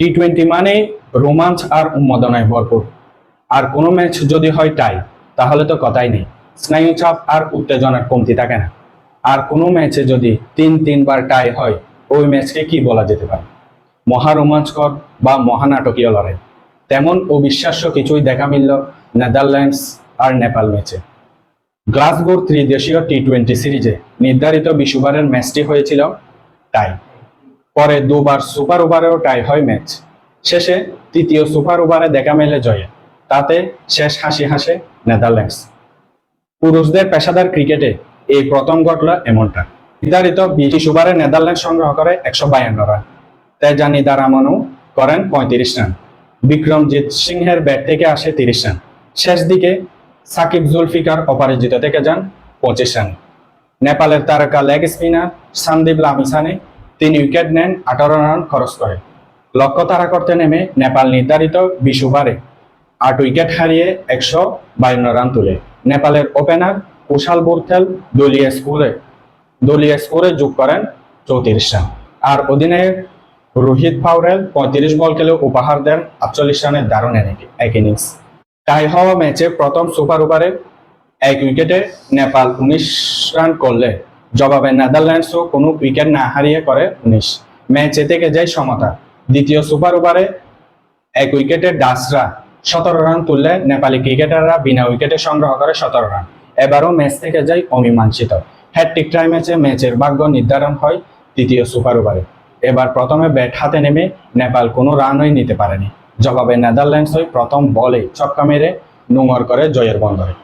T twenty মানে রোমাঞ্চ আর উন্মাদনায় ভরপুর। আর কোনো ম্যাচ যদি হয় টাই তাহলে তো কথাই নেই। স্নায়ুচাপ আর উত্তেজনার কমতি থাকে না। আর কোনো ম্যাচে যদি তিন তিনবার টাই হয়, ওই ম্যাচকে কি বলা যেতে পারে? মহা রোমাঞ্চকর বা মহানাটকীয় লড়াই। তেমন অবিশ্বাস্য কিছুই দেখা মিলল নেদারল্যান্ডস আর নেপাল ম্যাচে। গ্লাসগোর ত্রিদেশীয় টি টোয়েন্টি সিরিজে নির্ধারিত বিশ ওভারের ম্যাচটি হয়েছিল টাই পরে দুবার সুপার ওভারেও টাই হয় ম্যাচ শেষে তৃতীয় সুপার ওভারে দেখা মেলে জয়ে। তাতে শেষ হাসি হাসে নেদারল্যান্ডস। পুরুষদের পেশাদার ক্রিকেটে এই প্রথম ঘটল এমনটা। নির্ধারিত বিশ ওভারে নেদারল্যান্ড সংগ্রহ করে একশো বায়ান্ন রান তেজানি দারামানু করেন পঁয়ত্রিশ রান। বিক্রমজিৎ সিংহের ব্যাট থেকে আসে তিরিশ রান। শেষ দিকে সাকিব জুলফিকার অপরাজিত থেকে যান পঁচিশ রান। নেপালের তারকা লেগ স্পিনার সন্দীপ লামিসানে তিন উইকেট নেন, আঠারো রান খরচ করে। লক্ষ্য তারা করতে নেমে নেপাল নির্ধারিত বিশ ওভারে আট উইকেট হারিয়ে একশো বায়ান্ন রান তুলে। নেপালের ওপেনার কুশাল বুরথেল দলীয় স্কোরে দলীয় স্কোরে যোগ করেন চৌত্রিশ রান। আর অধিনায়ক রোহিত পাউরেল পঁয়ত্রিশ বল খেলে উপহার দেন, আটচল্লিশ রানের দারুণ এক- এক ইনিংস। টাই হওয়া ম্যাচে প্রথম সুপার ওভারে এক উইকেটে নেপাল উনিশ রান করলে জবাবে নেদারল্যান্ডসও কোনো উইকেট না হারিয়ে করে উনিশ। ম্যাচে থেকে যায় সমতা। দ্বিতীয় সুপার ওভারে এক উইকেটে ডাসরা সতেরো রান তুললে নেপালি ক্রিকেটাররা বিনা উইকেটে সংগ্রহ করে সতেরো রান। এবারও ম্যাচ থেকে যায় অমীমাংসিত। হ্যাট্রিক ট্রাই ম্যাচে ম্যাচের ভাগ্য নির্ধারণ হয় তৃতীয় সুপার ওভারে। এবার প্রথমে ব্যাট হাতে নেমে নেপাল কোনো রানই নিতে পারেনি। জবাবে নেদারল্যান্ডস প্রথম বলে ছক্কা মেরে নোংর করে জয়ের বন্দরে।